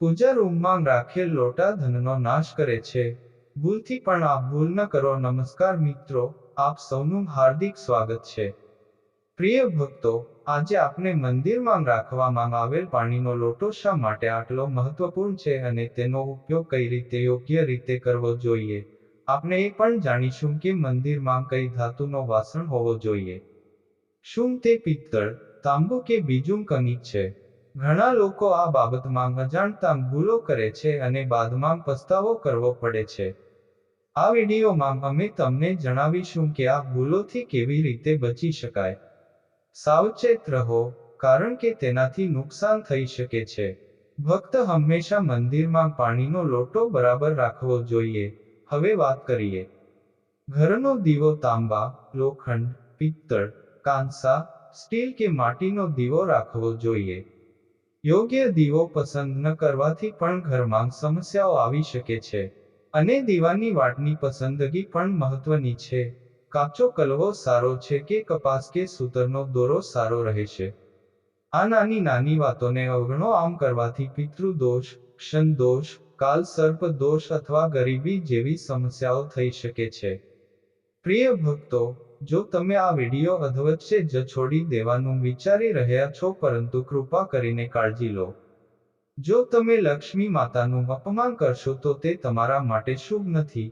પૂજા રૂમમાં રાખેલ લોટા ધનનો નાશ કરે છે. ભૂલથી પણ આ ભૂલ ન કરો. નમસ્કાર મિત્રો, આપ સૌનું હાર્દિક સ્વાગત છે. પ્રિય ભક્તો, આજે આપણે મંદિરમાં રાખવામાં આવેલ પાણીનો લોટો શા માટે આટલો મહત્વપૂર્ણ છે અને તેનો ઉપયોગ કઈ રીતે યોગ્ય રીતે કરવો જોઈએ? આપણે એ પણ જાણીશું કે મંદિરમાં કઈ ધાતુનો વાસણ હોવો જોઈએ. શું તે પિત્તળ, તાંબુ કે બીજું કનિક છે? ઘણા લોકો આ બાબતમાં અજાણતા ભૂલો કરે છે અને બાદમાં પસ્તાવો કરવો પડે છે. આ વિડીયોમાં અમે તમને જણાવીશું કે આ ભૂલોથી કેવી રીતે બચી શકાય. સાવચેત રહો, કારણ કે તેનાથી નુકસાન થઈ શકે છે. ભક્ત હંમેશા મંદિરમાં પાણીનો લોટો બરાબર રાખવો જોઈએ. હવે વાત કરીએ. ઘરનો દીવો તાંબા, લોખંડ, પિત્તળ, કાંસા, સ્ટીલ કે માટીનો દીવો રાખવો જોઈએ. યોગ્ય દીવો પસંદ ન કરવાથી પણ ઘરમાં સમસ્યાઓ આવી શકે છે. અને દીવાની વાટની પસંદગી પણ મહત્વની છે. કાચો કલવો સારો છે કે કપાસ કે સૂતરનો દોરો સારો રહેશે આ નાની નાની વાતોને અવગણો આમ કરવાથી પિતૃદોષ ક્ષણ દોષ કાલ સર્પ દોષ અથવા ગરીબી જેવી સમસ્યાઓ થઈ શકે છે. પ્રિય ભક્તો જો તમે આ વીડિયો અધવચ્ચે જ છોડી દેવાનું વિચારી રહ્યા છો પરંતુ કૃપા કરીને કાળજી લો. જો તમે લક્ષ્મી માતાનું અપમાન કરશો તો તે તમારા માટે શુભ નથી.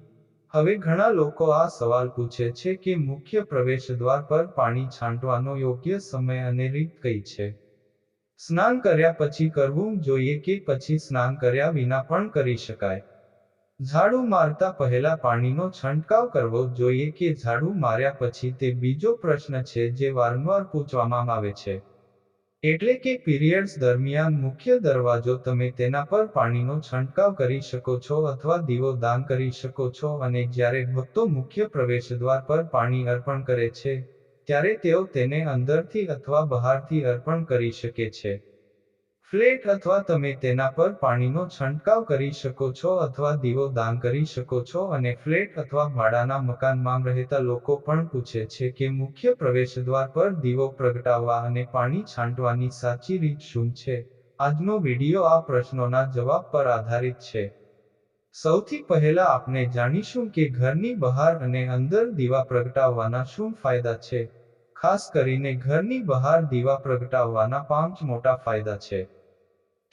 હવે ઘણા લોકો આ સવાલ પૂછે છે કે મુખ્ય પ્રવેશ દ્વાર પર પાણી છાંટવાનો યોગ્ય સમય અને રીત કઈ છે? સ્નાન કર્યા પછી કરવું જોઈએ કે પછી સ્નાન કર્યા વિના પણ કરી શકાય? ઝાડુ મારતા પહેલા પાણીનો છંટકાવ કરવો જોઈએ કે ઝાડુ માર્યા પછી તે બીજો પ્રશ્ન છે જે વારંવાર પૂછવામાં આવે છે. એટલે કે પીરિયડ્સ દરમિયાન મુખ્ય દરવાજો તમે તેના પર પાણીનો છંટકાવ કરી શકો છો અથવા દીવો દાન કરી શકો છો અને જ્યારે ભક્તો મુખ્ય પ્રવેશદ્વાર પર પાણી અર્પણ કરે છે, ત્યારે તેઓ તેને અંદરથી અથવા બહારથી અર્પણ કરી શકે છે. ફ્લેટ અથવા તમે તેના પર પાણીનો છંટકાવ કરી શકો છો અથવા દીવો દાન કરી શકો છો અને ફ્લેટ અથવા ભાડાના મકાનમાં રહેતા લોકો પણ પૂછે છે કે મુખ્ય પ્રવેશદ્વાર પર દીવો પ્રગટાવવા અને પાણી છાંટવાની સાચી રીત શું છે? આજનો વીડિયો આ પ્રશ્નોના જવાબ પર આધારિત છે. સૌથી પહેલા આપણે જાણીશું કે ઘરની બહાર અને અંદર દીવા પ્રગટાવવાના શું ફાયદા છે. ખાસ કરીને ઘરની બહાર દીવા પ્રગટાવવાના પાંચ મોટા ફાયદા છે.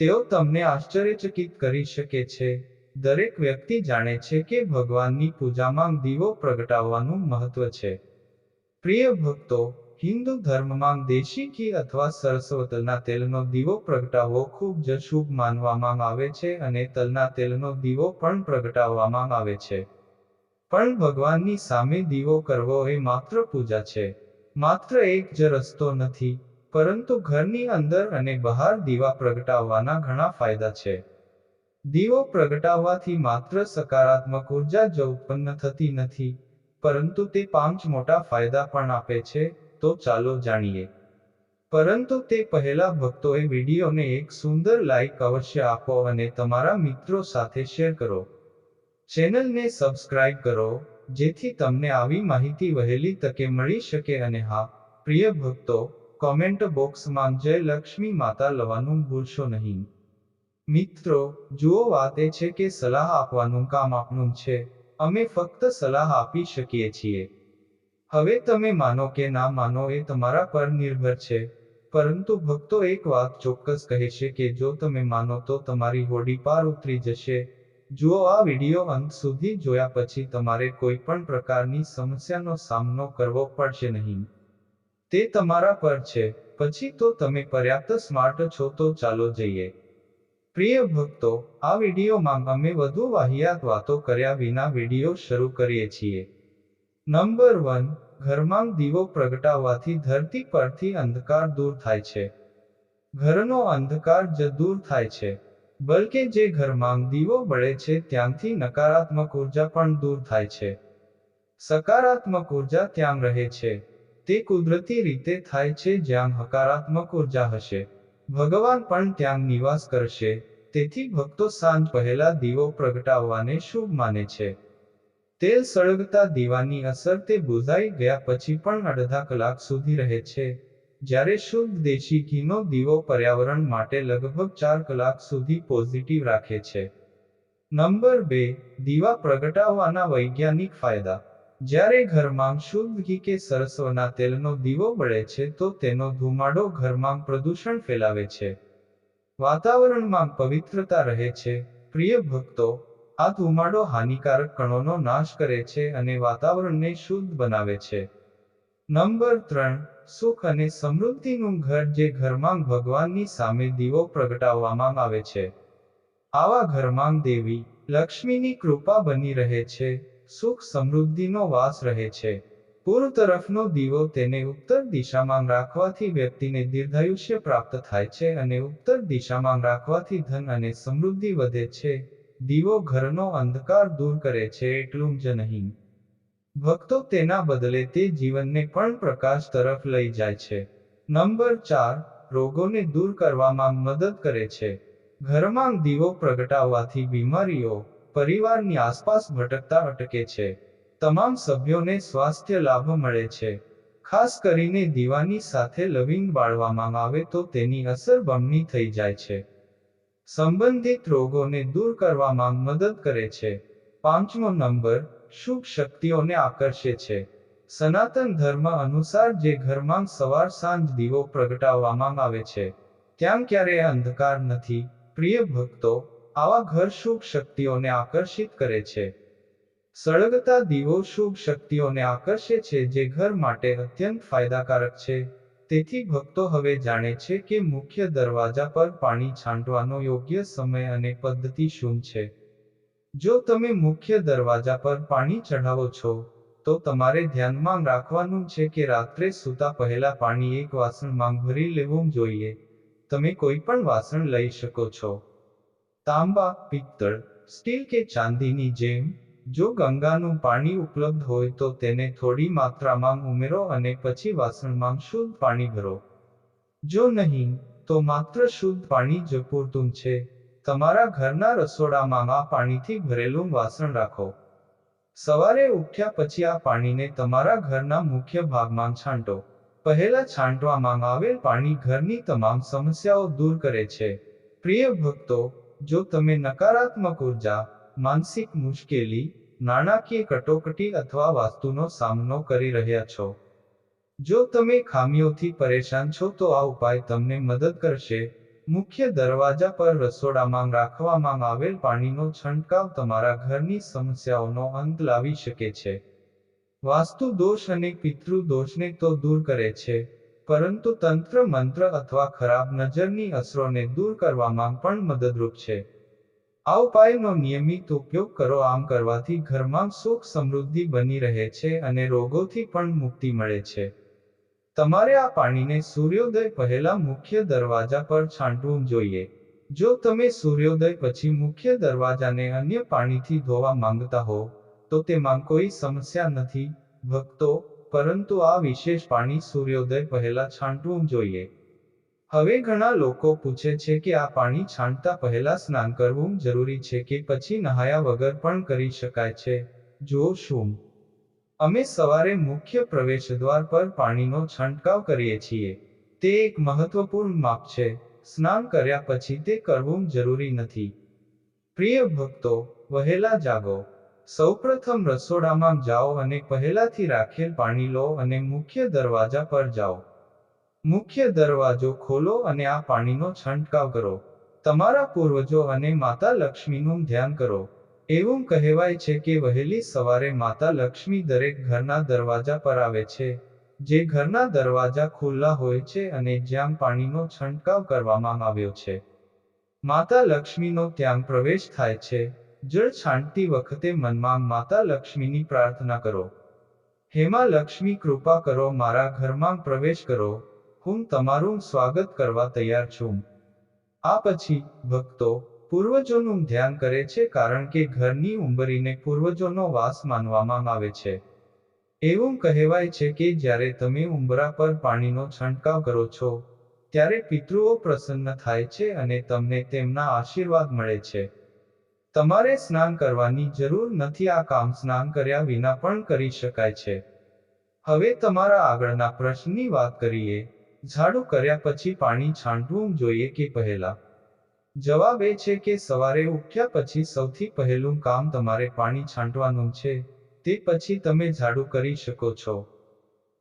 તેઓ તમને આશ્ચર્યચકિત કરી શકે છે. દરેક વ્યક્તિ જાણે છે કે ભગવાનની પૂજામાં દીવો પ્રગટાવવાનું મહત્વ છે. પ્રિય ભક્તો, હિન્દુ ધર્મમાં દેશી ઘી અથવા સરસ્વતના તલના દીવો પ્રગટાવવો ખૂબ જ શુભ માનવામાં આવે છે અને તલના તેલનો દીવો પણ પ્રગટાવવામાં આવે છે. પણ ભગવાનની સામે દીવો કરવો એ માત્ર પૂજા છે. માત્ર એક જ રસ્તો નથી. પરંતુ ઘરની અંદર અને બહાર દીવા પ્રગટાવવાના ઘણા ફાયદા છે. દીવો પ્રગટાવવાથી માત્ર સકારાત્મક ઊર્જા જ ઉત્પન્ન થતી નથી, પરંતુ તે પાંચ મોટા ફાયદા પણ આપે છે, તો ચાલો જાણીએ. પરંતુ તે પહેલા ભક્તોએ વિડીયોને એક સુંદર લાઈક અવશ્ય આપો અને તમારા મિત્રો સાથે શેર કરો. ચેનલને સબસ્ક્રાઇબ કરો, જેથી તમને આવી માહિતી વહેલી તકે મળી શકે અને હા, પ્રિય ભક્તો કોમેન્ટ બોક્સમાં જય લક્ષ્મી માતા લવાનું ભૂલશો નહીં. મિત્રો, જુઓ વાત એ છે કે સલાહ આપવાનું કામ આપણું છે. અમે ફક્ત સલાહ આપી શકીએ છીએ. હવે તમે માનો કે ના માનો એ તમારા પર નિર્ભર છે. પરંતુ ભક્તો એક વાત ચોક્કસ કહે છે કે જો તમે માનો તો તમારી હોડી પાર ઉતરી જશે. જુઓ, આ વીડિયો અંત સુધી જોયા પછી તમારે કોઈ પણ પ્રકારની સમસ્યાનો સામનો કરવો પડશે નહીં. તે તમારા પર છે. પછી તો તમે પર્યાપ્ત સ્માર્ટ છો તો ચાલો જઈએ. પ્રિય ભક્તો, આ વિડીયોમાં અમે વધુ વાહિયાત વાતો કર્યા વિના વીડિયો શરૂ કરીએ છીએ. નંબર વન ઘરમાં દીવો પ્રગટાવવાથી ધરતી પરથી અંધકાર દૂર થાય છે. ઘરનો અંધકાર જ દૂર થાય છે. બલકે જે ઘરમાં દીવો બળે છે ત્યાંથી નકારાત્મક ઊર્જા પણ દૂર થાય છે. સકારાત્મક ઊર્જા ત્યાં રહે છે. તે કુદરતી રીતે થાય છે જ્યાં હકારાત્મક ઊર્જા હશે. ભગવાન પણ ત્યાં નિવાસ કરશે, તેથી ભક્તો સાંજ પહેલા દીવો પ્રગટાવવાને શુભ માને છે. તેલ સળગતા દીવાની અસર તે બુઝાઈ ગયા પછી પણ અડધા કલાક સુધી રહે છે. જ્યારે શુદ્ધ દેશી ઘીનો દીવો પર્યાવરણ માટે લગભગ ચાર કલાક સુધી પોઝિટિવ રાખે છે. નંબર બે, દીવા પ્રગટાવવાના વૈજ્ઞાનિક ફાયદા. જ્યારે ઘરમાં શુદ્ધ ઘી કે સરસવના તેલનો દીવો બળે છે, તો તેનો ધુમાડો ઘરમાં પ્રદૂષણ ફેલાવે છે. વાતાવરણમાં પવિત્રતા રહે છે. પ્રિય ભક્તો, આ ધુમાડો હાનિકારક કણોનો નાશ કરે છે અને વાતાવરણને શુદ્ધ બનાવે છે. નંબર ત્રણ, સુખ અને સમૃદ્ધિનું ઘર જે ઘરમાં ભગવાનની સામે દીવો પ્રગટાવવામાં આવે છે. આવા ઘરમાં દેવી, લક્ષ્મીની કૃપા બની રહે છે. સુખ સમૃદ્ધિનો વાસ રહે છે. પૂર્વ તરફનો દીવો તેને ઉત્તર દિશામાં રાખવાથી વ્યક્તિને દીર્ઘાયુષ્ય પ્રાપ્ત થાય છે અને ઉત્તર દિશામાં રાખવાથી ધન અને સમૃદ્ધિ વધે છે. દીવો ઘરનો અંધકાર દૂર કરે છે એટલું જ નહીં. ભક્તો તેના બદલે તે જીવનને પણ પ્રકાશ તરફ લઈ જાય છે. નંબર ચાર, રોગોને દૂર કરવામાં મદદ કરે છે. ઘરમાં દીવો પ્રગટાવવાથી બીમારીઓ પરિવારની આસપાસ ભટકતા અટકે છે. તમામ સભ્યોને સ્વાસ્થ્ય લાભ મળે છે. ખાસ કરીને દીવાની સાથે લવિંગ બાળવામાં આવે તો તેની અસર બમણી થઈ જાય છે. સંબંધિત રોગોને દૂર કરવામાં મદદ કરે છે. પાંચમો નંબર, શુભ શક્તિઓને આકર્ષે છે. સનાતન ધર્મ અનુસાર જે ઘરમાં સવાર સાંજ દીવો પ્રગટાવવામાં આવે છે. ત્યાં ક્યારેય અંધકાર નથી. પ્રિય ભક્તો આવા ઘર શુભ શક્તિઓને આકર્ષિત કરે છે. સળગતા દીવો શુભ શક્તિઓને આકર્ષે છે જે ઘર માટે અત્યંત ફાયદાકારક છે. તેથી ભક્તો હવે જાણે છે કે મુખ્ય દરવાજા પર પાણી છાંટવાનો યોગ્ય સમય અને પદ્ધતિ શું છે. જો તમે મુખ્ય દરવાજા પર પાણી ચઢાવો છો, તો તમારે ધ્યાનમાં રાખવાનું છે કે રાત્રે સૂતા પહેલા પાણી એક વાસણમાં ભરી લેવું જોઈએ. તમે કોઈ પણ વાસણ લઈ શકો છો. તાંબા, પિત્તળ, સ્ટીલ કે ચાંદીની જેમ, જો ગંગાનું પાણી ઉપલબ્ધ હોય તો તેને થોડી માત્રામાં ઉમેરો અને પછી વાસણમાં શુદ્ધ પાણી ભરો. જો નહીં, તો માત્ર શુદ્ધ પાણી જ પૂરતું છે. તમારા ઘરના રસોડામાં આ પાણીથી ભરેલું વાસણ રાખો. સવારે ઉઠ્યા પછી આ પાણીને તમારા ઘરના મુખ્ય ભાગમાં છાંટો. પહેલા છાંટવામાં આવેલ પાણી ઘરની તમામ સમસ્યાઓ દૂર કરે છે. પ્રિય ભક્તો જો તમે નકારાત્મક ઊર્જા, માનસિક મુશ્કેલી, નાણાકીય કટોકટી અથવા વાસ્તુનો સામનો કરી રહ્યા છો. જો તમે ખામીઓથી પરેશાન છો તો આ ઉપાય તમને મદદ કરશે. મુખ્ય દરવાજા પર રસોડામાં રાખવામાં આવેલ પાણીનો છંટકાવ તમારા ઘરની સમસ્યાઓનો અંત લાવી શકે છે. વાસ્તુ દોષ અને પિતૃ દોષને તો દૂર કરે છે. પરંતુ તંત્ર મંત્ર અથવા ખરાબ નજરની અસરોને દૂર કરવામાં પણ મદદરૂપ છે. આ ઉપાયનો નિયમિત ઉપયોગ કરો આમ કરવાથી ઘરમાં સુખ સમૃદ્ધિ બની રહે છે અને રોગોથી પણ મુક્તિ મળે છે. તમારે આ પાણીને સૂર્યોદય પહેલા મુખ્ય દરવાજા પર છાંટવું જોઈએ. જો તમે સૂર્યોદય પછી મુખ્ય દરવાજાને અન્ય પાણીથી ધોવા માંગતા હો, તો તેમાં કોઈ સમસ્યા નથી, ભક્તો પરંતુ આ વિશેષ પાણી સૂર્યોદય પહેલા છાંટવું જોઈએ. હવે ઘણા લોકો પૂછે છે કે આ પાણી છાંટતા પહેલા સ્નાન કરવું જરૂરી છે કે પછી નહાયા વગર પણ કરી શકાય છે? જો શું. અમે સવારે મુખ્ય પ્રવેશદ્વાર પર પાણીનો છંટકાવ કરીએ છીએ. તે એક મહત્વપૂર્ણ માપ છે. સ્નાન કર્યા પછી તે કરવું જરૂરી નથી. પ્રિય ભક્તો, વહેલા જાગો. સૌપ્રથમ રસોડામાં જાઓ અને પહેલાથી રાખેલ પાણી લો અને મુખ્ય દરવાજા પર જાઓ. મુખ્ય દરવાજો ખોલો અને આ પાણીનો છંટકાવ કરો. તમારા પૂર્વજો અને માતા લક્ષ્મીનું ધ્યાન કરો. એવું કહેવાય છે કે વહેલી સવારે માતા લક્ષ્મી દરેક ઘરના દરવાજા પર આવે છે. જે ઘરના દરવાજા ખુલ્લા હોય છે અને જ્યાં પાણીનો છંટકાવ કરવામાં આવ્યો છે. માતા લક્ષ્મીનો ત્યાં પ્રવેશ થાય છે. જળ છાંટતી વખતે મનમાં માતા લક્ષ્મીની પ્રાર્થના કરો. હેમા લક્ષ્મી, કૃપા કરો, મારા ઘરમાં પ્રવેશ કરો. હું તમારું સ્વાગત કરવા તૈયાર છું. આ પછી ભક્તો પૂર્વજોનું ધ્યાન કરે છે કારણ કે ઘરની ઉંબરીને પૂર્વજોનો વાસ માનવામાં આવે છે. એવું કહેવાય છે કે જ્યારે તમે ઉંબરા પર પાણીનો છંટકાવ કરો છો, ત્યારે પિતૃઓ પ્રસન્ન થાય છે અને તમને તેમના આશીર્વાદ મળે છે. તમારે સ્નાન કરવાની જરૂર નથી, આ કામ સ્નાન કર્યા વિના પણ કરી શકાય છે. હવે તમારા આગળના પ્રશ્નની વાત કરીએ. ઝાડુ કર્યા પછી પાણી છાંટવું જોઈએ કે પહેલા? જવાબ એ છે કે સવારે ઉઠ્યા પછી સૌથી પહેલું કામ તમારે પાણી છાંટવાનું છે. તે પછી તમે ઝાડુ કરી શકો છો.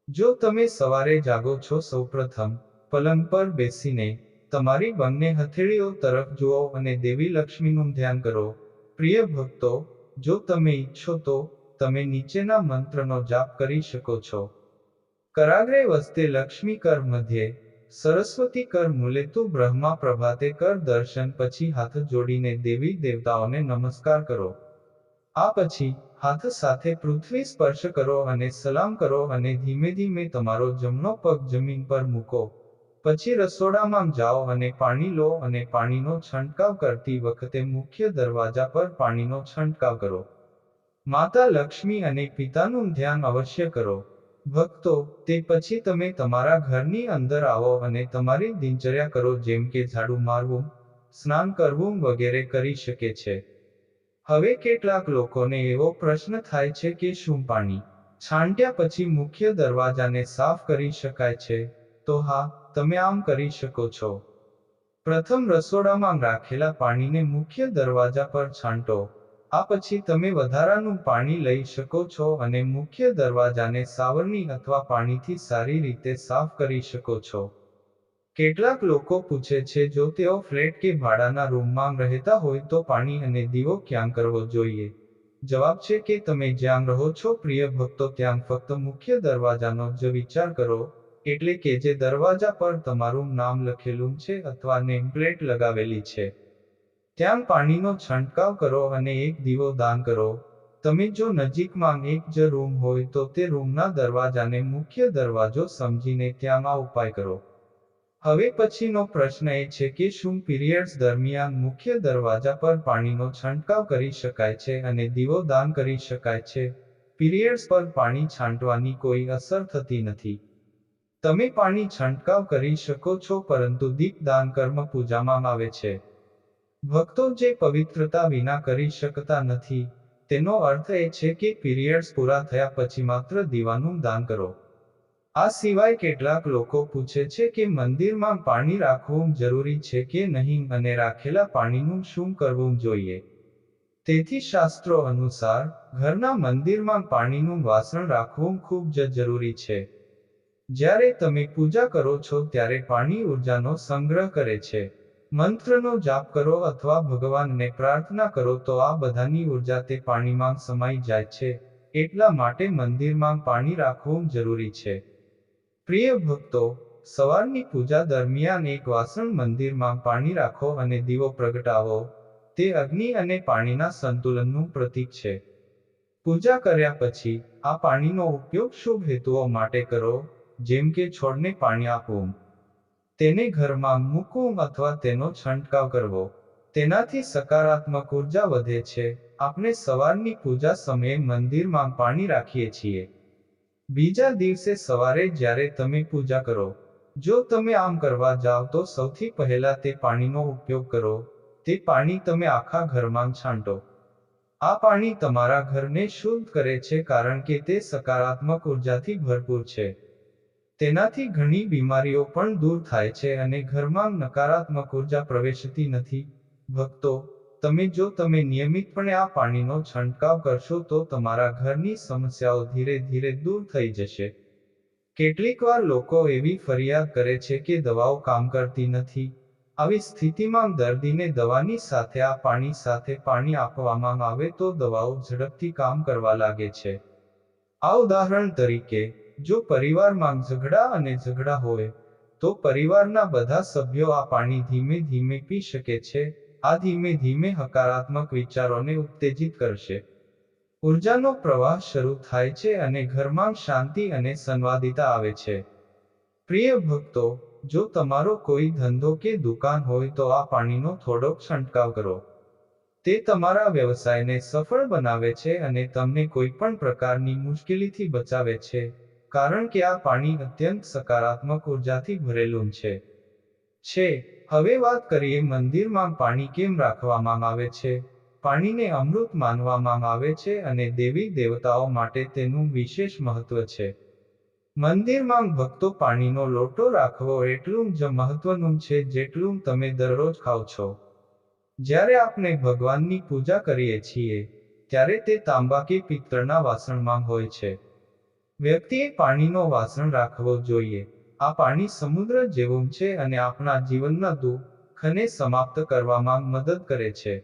જો તમે સવારે જાગો છો, સૌપ્રથમ પલંગ પર બેસીને તમારી બંને હથેળીઓ તરફ જુઓ અને દેવી લક્ષ્મીનું ધ્યાન કરો. પ્રિય ભક્તો, જો તમે ઈચ્છો તો તમે નીચેના મંત્રનો જાપ કરી શકો છો. કરાગ્રે વસ્તે લક્ષ્મી કર મધ્યે, સરસ્વતી કર મૂલેતુ બ્રહ્મા પ્રભાતે કર દર્શન પછી હાથ જોડીને દેવી દેવતાઓને નમસ્કાર કરો. આ પછી હાથ સાથે પૃથ્વી સ્પર્શ કરો અને સલામ કરો અને ધીમે ધીમે તમારો જમણો પગ જમીન પર મૂકો. પછી રસોડામાં જાઓ અને પાણી લો અને પાણીનો છંટકાવ કરતી વખતે મુખ્ય દરવાજા પર પાણીનો છંટકાવ કરો. માતા લક્ષ્મી અને પિતાનું ધ્યાન અવશ્ય કરો. ભક્તો, તે પછી તમે તમારા ઘરની અંદર આવો અને તમારી દિનચર્યા કરો જેમ કે ઝાડુ મારવું, સ્નાન કરવું વગેરે કરી શકે છે. હવે કેટલાક લોકોને એવો પ્રશ્ન થાય છે કે શું પાણી? છાંટ્યા પછી મુખ્ય દરવાજાને સાફ કરી શકાય છે? તો હા, તમે આમ કરી શકો છો. પ્રથમ રસોડામાં રાખેલા પાણીને મુખ્ય દરવાજા પર છાંટો. આ પછી તમે વધારાનું પાણી લઈ શકો છો અને મુખ્ય દરવાજાને સાવરણી અથવા પાણીથી સારી રીતે સાફ કરી શકો છો. કેટલાક લોકો પૂછે છે, જો તેઓ ફ્લેટ કે ભાડાના રૂમમાં રહેતા હોય તો પાણી અને દીવો ક્યાં કરવો જોઈએ? જવાબ છે કે તમે જ્યાં રહો છો, પ્રિય ભક્તો, ત્યાં ફક્ત મુખ્ય દરવાજાનો જ વિચાર કરો. એટલે કે જે દરવાજા પર તમારું નામ લખેલું છે અથવા નેમ પ્લેટ લગાવેલી છે. ત્યાં પાણીનો છંટકાવ કરો અને એક દીવો દાન કરો. તમે જો નજીકમાં એક જ રૂમ હોય તો તે રૂમના દરવાજાને મુખ્ય દરવાજો સમજીને ત્યાં આ ઉપાય કરો. હવે પછીનો પ્રશ્ન એ છે કે શું પીરિયડ્સ દરમિયાન મુખ્ય દરવાજા પર પાણીનો છંટકાવ કરી શકાય છે અને દીવો દાન કરી શકાય છે? પીરિયડ્સ પર પાણી છાંટવાની કોઈ અસર થતી નથી. તમે પાણી છંટકાવ કરી શકો છો પરંતુ દીપ દાન કર્મ પૂજામાં આવે છે. ભક્તો જે પવિત્રતા વિના કરી શકતા નથી, તેનો અર્થ એ છે કે પીરિયડ્સ પૂરા થયા પછી માત્ર દીવાનું દાન કરો. આ સિવાય કેટલાક લોકો પૂછે છે કે મંદિરમાં પાણી રાખવું જરૂરી છે કે નહીં અને રાખેલા પાણીનું શું કરવું જોઈએ. તેથી શાસ્ત્રો અનુસાર, ઘરના મંદિરમાં પાણીનું વાસણ રાખવું ખૂબ જ જરૂરી છે. જ્યારે તમે પૂજા કરો છો ત્યારે પાણી ઉર્જાનો સંગ્રહ કરે છે. મંત્રનો જાપ કરો અથવા ભગવાનને પ્રાર્થના કરો તો આ બધાની ઊર્જા તે પાણીમાં સમાઈ જાય છે. એટલા માટે મંદિરમાં પાણી રાખવું જરૂરી છે. પ્રિય ભક્તો, સવારની પૂજા દરમિયાન એક વાસણ મંદિરમાં પાણી રાખો અને દીવો પ્રગટાવો. તે અગ્નિ અને પાણીના સંતુલનનું પ્રતીક છે. પૂજા કર્યા પછી, આ પાણીનો ઉપયોગ શુભ હેતુઓ માટે કરો. જેમ કે છોડને પાણી આપવું તેને ઘરમાં મૂકવું અથવા તેનો છંટકાવ કરવો. તેનાથી સકારાત્મક ઊર્જા વધે છે. આપણે સવારની પૂજા સમયે મંદિરમાં પાણી રાખીએ છીએ. બીજા દિવસે સવારે જ્યારે તમે પૂજા કરો, જો તમે આમ કરવા જાઓ તો સૌથી પહેલા તે પાણીનો ઉપયોગ કરો. તે પાણી તમે આખા ઘરમાં છાંટો. આ પાણી તમારા ઘરને શુદ્ધ કરે છે કારણ કે તે સકારાત્મક ઉર્જાથી ભરપૂર છે. તેનાથી ઘણી બીમારીઓ પણ દૂર થાય છે અને ઘરમાં નકારાત્મક ઊર્જા પ્રવેશતી નથી. ભક્તો, તમે જો તમે નિયમિતપણે આ પાણીનો છંટકાવ કરશો તો તમારા ઘરની સમસ્યાઓ ધીરે ધીરે દૂર થઈ જશે. કેટલીકવાર લોકો એવી ફરિયાદ કરે છે કે દવાઓ કામ કરતી નથી. આવી સ્થિતિમાં દર્દીને દવાની સાથે આ પાણી સાથે પાણી આપવામાં આવે તો દવાઓ ઝડપથી કામ કરવા લાગે છે. આ ઉદાહરણ તરીકે જો પરિવારમાં ઝઘડા અને ઝઘડા હોય, તો પરિવારના બધા સભ્યો આ પાણી ધીમે ધીમે પી શકે છે, આ ધીમે ધીમે હકારાત્મક વિચારોને ઉત્તેજિત કરશે. ઉર્જાનો પ્રવાહ શરૂ થાય છે અને ઘરમાં શાંતિ અને સંવાદિતા આવે છે. પ્રિય ભક્તો, જો તમારો કોઈ ધંધો કે દુકાન હોય તો આ પાણીનો થોડોક છંટકાવ કરો. તે તમારા વ્યવસાયને સફળ બનાવે છે અને તમને કોઈ પણ પ્રકારની મુશ્કેલીથી બચાવે છે. કારણ કે આ પાણી અત્યંત સકારાત્મક ઉર્જાથી ભરેલું છે. છે. હવે વાત કરીએ મંદિરમાં પાણી કેમ રાખવામાં આવે છે? પાણીને અમૃત માનવામાં આવે છે અને દેવી દેવતાઓ માટે તેનું વિશેષ મહત્વ છે. મંદિરમાં ભક્તો પાણીનો લોટો રાખવો એટલું જ મહત્વનું છે જેટલું તમે દરરોજ ખાઓ છો. જ્યારે આપણે ભગવાનની પૂજા કરીએ છીએ, ત્યારે તે તાંબા કે પિત્તળના વાસણમાં હોય છે. વ્યક્તિએ પાણીનો વાસણ રાખવો જોઈએ. આ પાણી સમુદ્ર જેવું છે અને આપણા જીવનના દુઃખને સમાપ્ત કરવામાં મદદ કરે છે.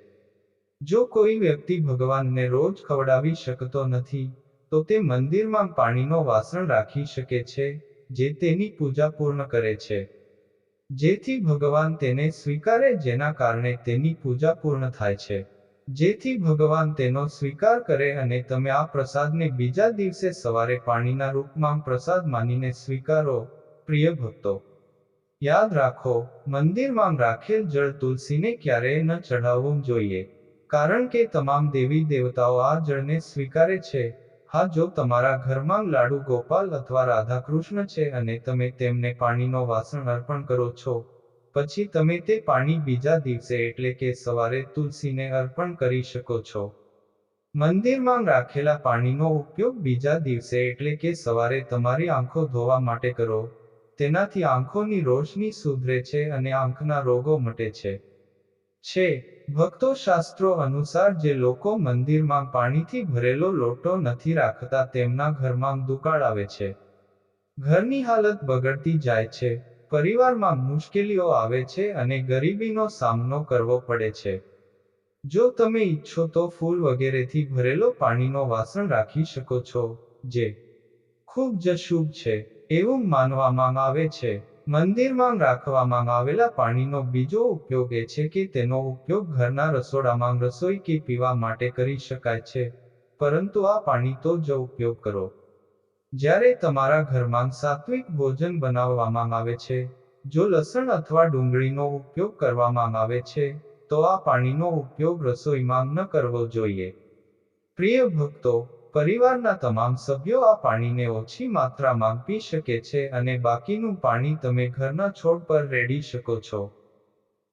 જો કોઈ વ્યક્તિ ભગવાનને રોજ ખવડાવી શકતો નથી, તો તે મંદિરમાં પાણીનો વાસણ રાખી શકે છે, જે તેની પૂજા પૂર્ણ કરે છે. જેથી ભગવાન તેને સ્વીકારે જેના કારણે તેની પૂજા પૂર્ણ થાય છે. જેથી ભગવાન તેનો સ્વીકાર કરે અને તમે આ પ્રસાદને બીજા દિવસે સવારે પાણીના રૂપમાં પ્રસાદ માનીને સ્વીકારો, પ્રિય ભક્તો. યાદ રાખો, મંદિરમાં રાખેલ જળ તુલસીને ક્યારેય ન ચઢાવવું જોઈએ, કારણ કે તમામ દેવી દેવતાઓ આ જળને સ્વીકારે છે. હા, જો તમારા ઘરમાં લાડુ ગોપાલ અથવા રાધા કૃષ્ણ છે અને તમે તેમને પાણીનો વાસણ અર્પણ કરો છો પછી તમે તે પાણી બીજા દિવસે એટલે કે સવારે તુલસીને અર્પણ કરી શકો છો. મંદિરમાં રાખેલા પાણીનો ઉપયોગ બીજા દિવસે એટલે કે સવારે તમારી આંખો ધોવા માટે કરો. તેનાથી આંખોની રોશની સુધરે છે અને આંખના રોગો મટે છે. છે. ભક્તો શાસ્ત્રો અનુસાર જે લોકો મંદિરમાં પાણીથી ભરેલો લોટો નથી રાખતા તેમના ઘરમાં દુકાળ આવે છે. ઘરની હાલત બગડતી જાય છે. પરિવારમાં મુશ્કેલીઓ આવે છે અને ગરીબીનો સામનો કરવો પડે છે. જો તમે ઈચ્છો તો ફૂલ વગેરેથી ભરેલો પાણીનો વાસણ રાખી શકો છો, જે ખૂબ જ શુભ છે, એવું માનવામાં આવે છે. મંદિરમાં રાખવામાં આવેલા પાણીનો બીજો ઉપયોગ એ છે કે તેનો ઉપયોગ ઘરના રસોડામાં રસોઈ કે પીવા માટે કરી શકાય છે. પરંતુ આ પાણી તો જ ઉપયોગ કરો. જ્યારે તમારા ઘરમાં સાત્વિક ભોજન બનાવવામાં આવે છે, જો લસણ અથવા ડુંગળીનો ઉપયોગ કરવામાં આવે છે, તો આ પાણીનો ઉપયોગ રસોઈમાં ન કરવો જોઈએ. પ્રિય ભક્તો, પરિવારના તમામ સભ્યો આ પાણીને ઓછી માત્રામાં પી શકે છે અને બાકીનું પાણી તમે ઘરના છોડ પર રેડી શકો છો.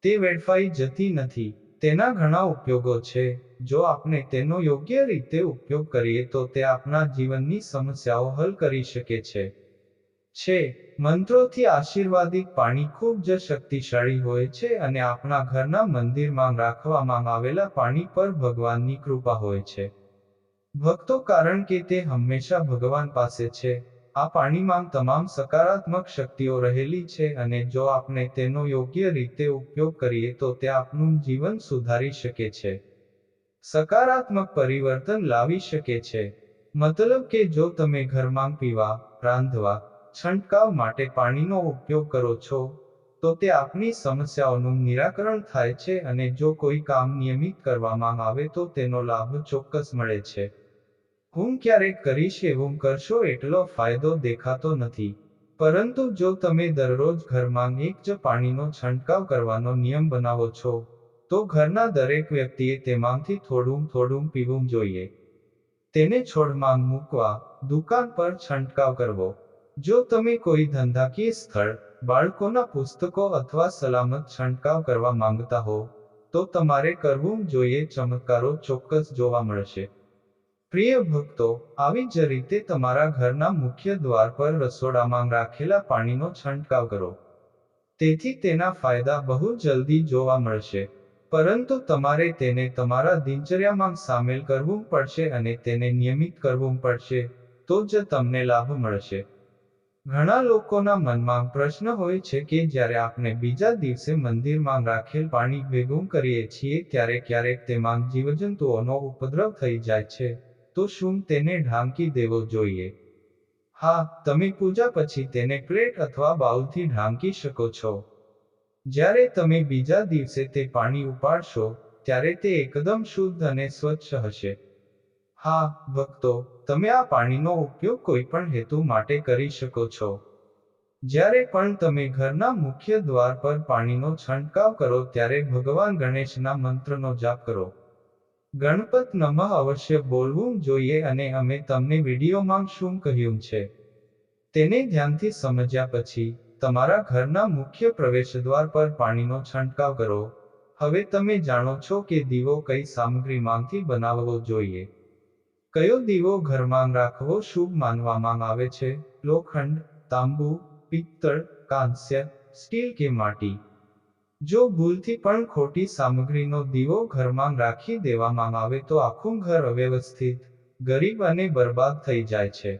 તે વેડફાઈ જતી નથી. તેના ઘણા ઉપયોગો છે. જો આપણે તેનો યોગ્ય રીતે ઉપયોગ કરીએ તો તે આપણા જીવનની સમસ્યાઓ હલ કરી શકે છે. છે. મંત્રોથી આશીર્વાદિત પાણી ખૂબ જ શક્તિશાળી હોય છે અને આપણા ઘરના મંદિરમાં રાખવામાં આવેલા પાણી પર ભગવાનની કૃપા હોય છે. ભક્તો કારણ કે તે હંમેશા ભગવાન પાસે છે. આ પાણીમાં તમામ સકારાત્મક શક્તિઓ રહેલી છે અને જો આપણે તેનો યોગ્ય રીતે ઉપયોગ કરીએ તો તે આપનું જીવન સુધારી શકે છે. સકારાત્મક પરિવર્તન લાવી શકે છે. મતલબ કે જો તમે ઘરમાં પીવા, રાંધવા, છંટકાવ માટે પાણીનો ઉપયોગ કરો છો, તો તે આપની સમસ્યાઓનું નિરાકરણ થાય છે અને જો કોઈ કામ નિયમિત કરવામાં આવે તો તેનો લાભ ચોક્કસ મળે છે. હું ક્યારેક કરીશ એવું કરશો એટલો ફાયદો દેખાતો નથી. પરંતુ જો તમે દરરોજ ઘરમાં એક જ પાણીનો છંટકાવ કરવાનો નિયમ બનાવો છો, તો ઘરના દરેક વ્યક્તિએ તેમાંથી થોડું થોડું પીવું જોઈએ. તેને છોડમાં મૂકવા, દુકાન પર છંટકાવ કરવો. જો તમે કોઈ ધંધાકીય સ્થળ, બાળકોના પુસ્તકો અથવા સલામત છંટકાવ કરવા માંગતા હો, તો તમારે કરવું જોઈએ ચમત્કારો ચોક્કસ જોવા મળશે. પ્રિય ભક્તો, આવી જ રીતે તમારા ઘરના મુખ્ય દ્વાર પર રસોડામાં રાખેલા પાણીનો છંટકાવ કરો. તેથી તેના ફાયદા બહુ જલ્દી જોવા મળશે. પરંતુ તમારે તેને તમારા દિનચર્યામાં સામેલ કરવું પડશે અને તેને નિયમિત કરવું પડશે, તો જ તમને લાભ મળશે. ઘણા લોકોના મનમાં પ્રશ્ન હોય છે કે જ્યારે આપણે બીજા દિવસે મંદિરમાં રાખેલ પાણી ભેગું કરીએ છીએ ત્યારે ક્યારેક તેમાં જીવજંતુઓનો ઉપદ્રવ થઈ જાય છે. તો શું તેને ઢાંકી દેવો જોઈએ? હા, તમે પૂજા પછી તેને પ્લેટ અથવા બાઉલથી ઢાંકી શકો છો. જ્યારે તમે બીજા દિવસે તે પાણી ઉપાડશો, ત્યારે તે એકદમ શુદ્ધ અને સ્વચ્છ હશે. હા, ભક્તો, તમે આ પાણીનો ઉપયોગ કોઈ પણ હેતુ માટે કરી શકો છો. જ્યારે પણ તમે ઘરના મુખ્ય દ્વાર પર પાણીનો છંટકાવ કરો, ત્યારે ભગવાન ગણેશના મંત્રનો જાપ કરો. ગણપત નમઃ અવશ્ય બોલવું જોઈએ અને અમે તમને વિડીયોમાં શું કહ્યું છે, તેને ધ્યાનથી સમજ્યા પછી, તમારા ઘરના મુખ્ય પ્રવેશદ્વાર પર પાણીનો છંટકાવ કરો. હવે તમે જાણો છો કે દીવો કઈ સામગ્રીમાંથી બનાવવો જોઈએ. કયો દીવો ઘરમાં રાખવો શુભ માનવામાં આવે છે? લોખંડ, તાંબુ, પિત્તળ, કાંસ્ય, સ્ટીલ કે માટી? જો ભૂલથી પણ ખોટી સામગ્રીનો દીવો ઘરમાં રાખી દેવામાં આવે તો આખું ઘર અવ્યવસ્થિત, ગરીબ અને બરબાદ થઈ જાય છે.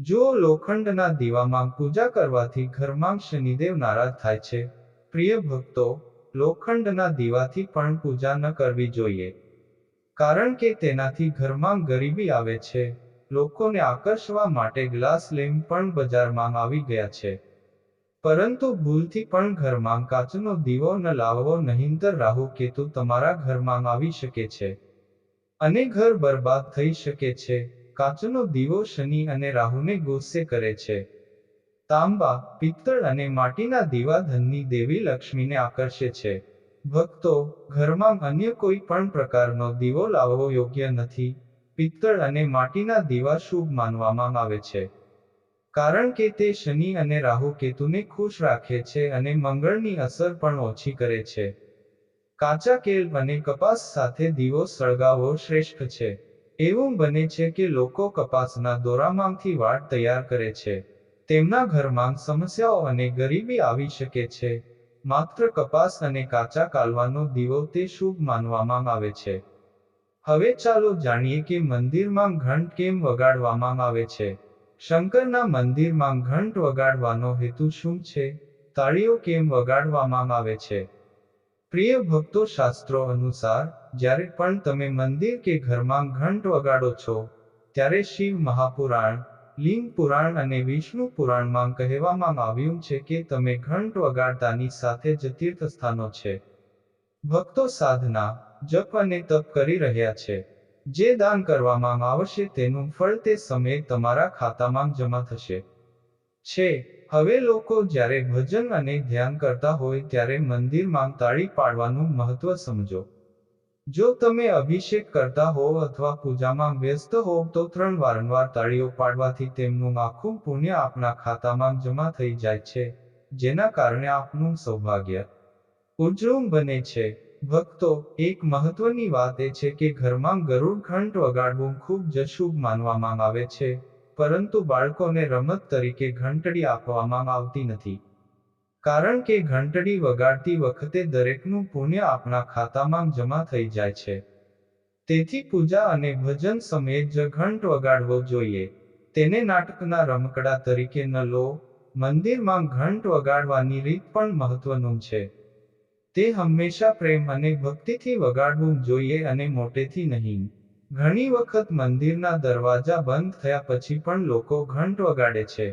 જો લોખંડના દીવામાં પૂજા કરવાથી ઘરમાં શનિદેવ નારાજ થાય છે, પ્રિય ભક્તો, લોખંડના દીવાથી પણ પૂજા ન કરવી જોઈએ. કારણ કે તેનાથી ઘરમાં ગરીબી આવે છે, લોકોને આકર્ષવા માટે ગ્લાસ લેમ્પ પણ બજારમાં આવી ગયા છે. પરંતુ ભૂલથી પણ ઘરમાં કાચનો દીવો ન લાવવો નહીંતર રાહુ કેતુ તમારા ઘરમાં આવી શકે છે. અને ઘર બરબાદ થઈ શકે છે. કાચનો દીવો શનિ અને રાહુને ગુસ્સે કરે છે. તાંબા, પિત્તળ અને માટીના દીવા ધનની દેવી લક્ષ્મીને આકર્ષે છે. ભક્તો, ઘરમાં અન્ય કોઈ પણ પ્રકારનો દીવો લાવવો યોગ્ય નથી. પિત્તળ અને માટીના દીવા શુભ માનવામાં આવે છે. કારણ કે તે શનિ અને રાહુ કેતુને ખુશ રાખે છે અને મંગળની અસર પણ ઓછી કરે છે. કાચા કેલ અને કપાસ સાથે દીવો સળગાવવો શ્રેષ્ઠ છે. એવું બને છે કે લોકો કપાસના દોરામાંથી વાટ તૈયાર કરે છે. તેમના ઘરમાં સમસ્યાઓ અને ગરીબી આવી શકે છે. માત્ર કપાસ અને કાચા કાલવાનો દીવો તે શુભ માનવામાં આવે છે. હવે ચાલો જાણીએ કે મંદિરમાં ઘંટ કેમ વગાડવામાં આવે છે. શંકરના મંદિરમાં ઘંટ વગાડવાનો હેતુ શું છે? તાળીઓ કેમ વગાડવામાં આવે છે? પ્રિય ભક્તો શાસ્ત્રો અનુસાર, જ્યારે પણ તમે મંદિર કે ઘરમાં ઘંટ વગાડો છો, ત્યારે શિવ મહાપુરાણ, લિંગ પુરાણ અને વિષ્ણુ પુરાણમાં કહેવામાં આવ્યું છે કે તમે ઘંટ વગાડતાની સાથે જ તીર્થસ્થાનો છે. ભક્તો સાધના, જપ અને તપ કરી રહ્યા છે. જે દાન કરવામાં આવશે તેનું ફળ તે સમયે તમારા ખાતામાં જમા થશે. છે, હવે લોકો જ્યારે ભજન અને ધ્યાન કરતા હોય ત્યારે મંદિરમાં તાળી પાડવાનું મહત્વ સમજો. જો તમે અભિષેક કરતા હોવ અથવા પૂજામાં વ્યસ્ત હોવ તો ત્રણ વારંવાર તાળીઓ પાડવાથી તેમનું આખું પુણ્ય આપના ખાતામાં જમા થઈ જાય છે, જેના કારણે આપનું સૌભાગ્ય ઉજળું બને છે. ભક્તો, એક મહત્વની વાત એ છે કે ઘરમાં ગરુડ ઘંટ વગાડવું ખૂબ જ શુભ માનવામાં આવે છે, પરંતુ બાળકોને રમત તરીકે ઘંટડી આપવામાં આવતી નથી. કારણ કે ઘંટડી વગાડતી વખતે દરેકનું પુણ્ય આપણા ખાતામાં જમા થઈ જાય છે. તેથી પૂજા અને ભજન સમયે જ ઘંટ વગાડવો જોઈએ. તેને નાટકના રમકડા તરીકે ન લો. મંદિરમાં ઘંટ વગાડવાની રીત પણ મહત્વનું છે. તે હંમેશા પ્રેમ અને ભક્તિથી વગાડવું જોઈએ અને મોટેથી નહીં. ઘણી વખત મંદિરના દરવાજા બંધ થયા પછી પણ લોકો ઘંટ વગાડે છે.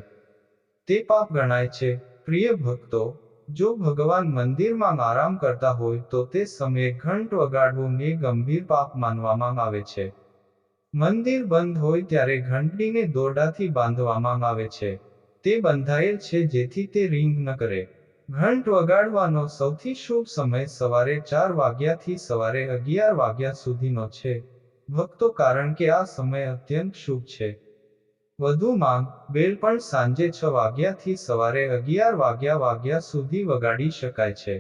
તે પાપ ગણાય છે. પ્રિય ભક્તો, જો ભગવાન મંદિરમાં આરામ કરતા હોય તો તે સમયે ઘંટ વગાડવું એ ગંભીર પાપ માનવામાં આવે છે. મંદિર બંધ હોય ત્યારે ઘંટડીને દોરડાથી બાંધવામાં આવે છે. તે બંધાયેલ છે જેથી તે રિંગ ન કરે. ઘંટ વગાડવાનો સૌથી શુભ સમય સવારે ચાર વાગ્યાથી સવારે અગિયાર વાગ્યા સુધીનો છે. ભક્તો, કારણ કે આ સમય અત્યંત શુભ છે. વધુમાં બેલ પણ સાંજે છ વાગ્યાથી સવારે અગિયાર વાગ્યા વાગ્યા સુધી વગાડી શકાય છે.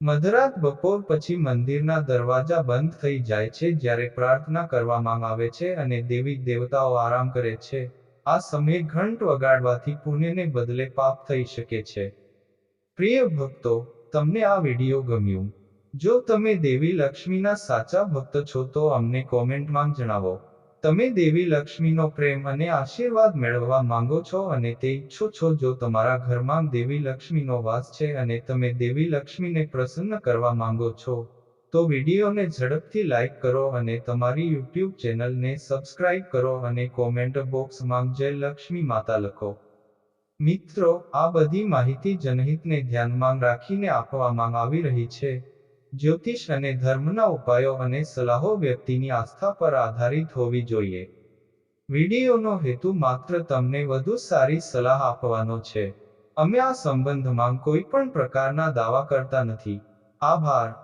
મધરાત બપોર પછી મંદિરના દરવાજા બંધ થઈ જાય છે જ્યારે પ્રાર્થના કરવામાં આવે છે અને દેવી દેવતાઓ આરામ કરે છે. આ સમયે ઘંટ વગાડવાથી પુણ્યને બદલે પાપ થઈ શકે છે. પ્રિય ભક્તો, તમને આ વીડિયો ગમ્યું? જો તમે દેવી લક્ષ્મીના સાચા ભક્ત છો તો અમને કોમેન્ટમાં જણાવો. તમે દેવી લક્ષ્મીનો પ્રેમ અને આશીર્વાદ મેળવવા માંગો છો અને તે ઈચ્છો છો જો તમારા ઘરમાં દેવી લક્ષ્મીનો વાસ છે અને તમે દેવી લક્ષ્મીને પ્રસન્ન કરવા માંગો છો, તો વિડીયોને ઝડપથી લાઈક કરો અને તમારી યુટ્યુબ ચેનલને સબસ્ક્રાઇબ કરો અને કોમેન્ટ બોક્સમાં જય લક્ષ્મી માતા લખો. મિત્રો, આ બધી માહિતી જનહિતને ધ્યાનમાં રાખીને આપવામાં આવી રહી છે. જ્યોતિષ અને ધર્મના ઉપાયો અને સલાહો વ્યક્તિની આસ્થા પર આધારિત હોવી જોઈએ. વિડીયોનો હેતુ માત્ર તમને વધુ સારી સલાહ આપવાનો છે. અમે આ સંબંધમાં કોઈ પણ પ્રકારના દાવા કરતા નથી. આભાર.